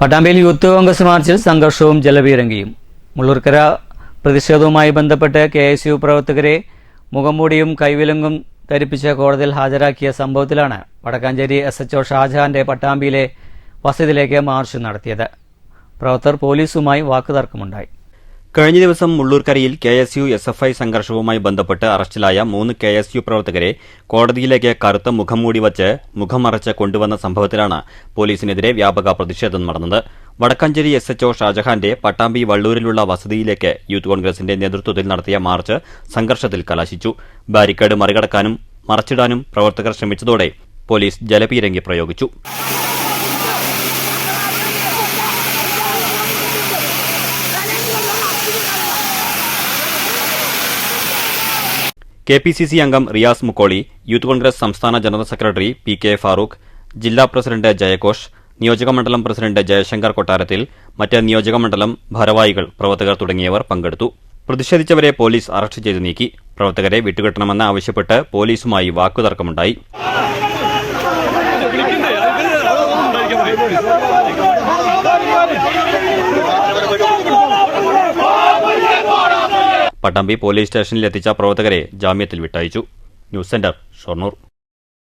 പട്ടാമ്പിയിൽ youth Congress മാർച്ചിൽ സംഘർഷവും ജലപീരങ്കിയും. മുള്ളൂർക്കര പ്രതിഷേധവുമായി ബന്ധപ്പെട്ട് കെ എസ് യു പ്രവർത്തകരെ മുഖംമൂടിയും കൈവിലങ്കും ധരിപ്പിച്ച് കോടതിയിൽ ഹാജരാക്കിയ സംഭവത്തിലാണ് വടക്കാഞ്ചേരി എസ് എച്ച്ഒ ഷാജഹാന്റെ പട്ടാമ്പിയിലെ വസതിയിലേക്ക് മാർച്ച് നടത്തിയത്. പ്രവർത്തകർ പോലീസുമായി വാക്കുതർക്കമുണ്ടായി. കഴിഞ്ഞ ദിവസം മുള്ളൂർക്കരയിൽ K S U S F I സംഘർഷവുമായി ബന്ധപ്പെട്ട് അറസ്റ്റിലായ മൂന്ന് കെ എസ് യു പ്രവർത്തകരെ കോടതിയിലേക്ക് കറുത്ത മുഖം മൂടി വച്ച് മുഖമറച്ച് കൊണ്ടുവന്ന സംഭവത്തിലാണ് പോലീസിനെതിരെ വ്യാപക പ്രതിഷേധം നടന്നത്. വടക്കഞ്ചേരി എസ് എച്ച്ഒ ഷാജഹാന്റെ പട്ടാമ്പി വള്ളൂരിലുള്ള വസതിയിലേക്ക് യൂത്ത് കോൺഗ്രസിന്റെ നേതൃത്വത്തിൽ നടത്തിയ മാർച്ച് സംഘർഷത്തിൽ കലാശിച്ചു. ബാരിക്കേഡ് മറികടക്കാനും മറച്ചിടാനും പ്രവർത്തകർ ശ്രമിച്ചതോടെ പോലീസ് ജലപീരങ്കി പ്രയോഗിച്ചു. കെ പി സി സി അംഗം റിയാസ് മുക്കോളി യൂത്ത് കോൺഗ്രസ് സംസ്ഥാന general secretary P K Farooq ജില്ലാ പ്രസിഡന്റ് ജയഘോഷ് നിയോജകമണ്ഡലം പ്രസിഡന്റ് ജയശങ്കർ കൊട്ടാരത്തിൽ മറ്റ് നിയോജകമണ്ഡലം ഭാരവാഹികൾ പ്രവർത്തകർ തുടങ്ങിയവർ പങ്കെടുത്തു. പ്രതിഷേധിച്ചവരെ പോലീസ് അറസ്റ്റ് ചെയ്തു നീക്കി. പ്രവർത്തകരെ വിട്ടുകിട്ടണമെന്ന് ആവശ്യപ്പെട്ട് പോലീസുമായി വാക്കുതർക്കമുണ്ടായി. പട്ടാമ്പി പോലീസ് സ്റ്റേഷനിൽ എത്തിച്ച പ്രവർത്തകരെ ജാമ്യത്തിൽ വിട്ടയച്ചു. News centre Shoranur.